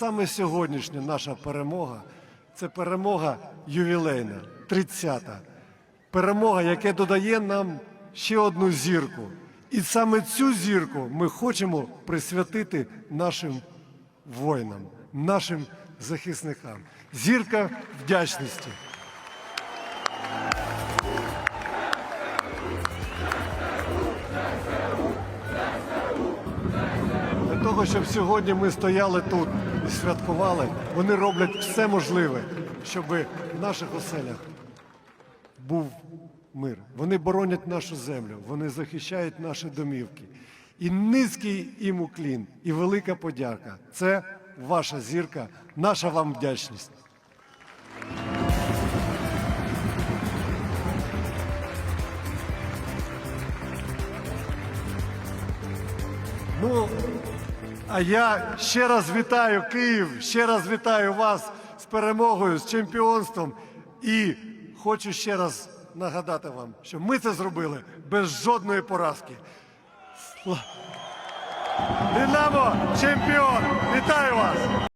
саме сьогоднішня наша перемога це перемога ювілейна, 30-та. Перемога, яка додає нам ще одну зірку. І саме цю зірку ми хочемо присвятити нашим воїнам, нашим захисникам. Зірка вдячності. Того, щоб сьогодні ми стояли тут і святкували, вони роблять все можливе, щоб в наших оселях був мир. Вони боронять нашу землю, вони захищають наші домівки. І низький їм уклін, і велика подяка. Це ваша зірка, наша вам вдячність. Ну, а я ще раз вітаю Київ, ще раз вітаю вас з перемогою, з чемпіонством. І хочу ще раз нагадати вам, що ми це зробили без жодної поразки. Динамо чемпіон! Вітаю вас!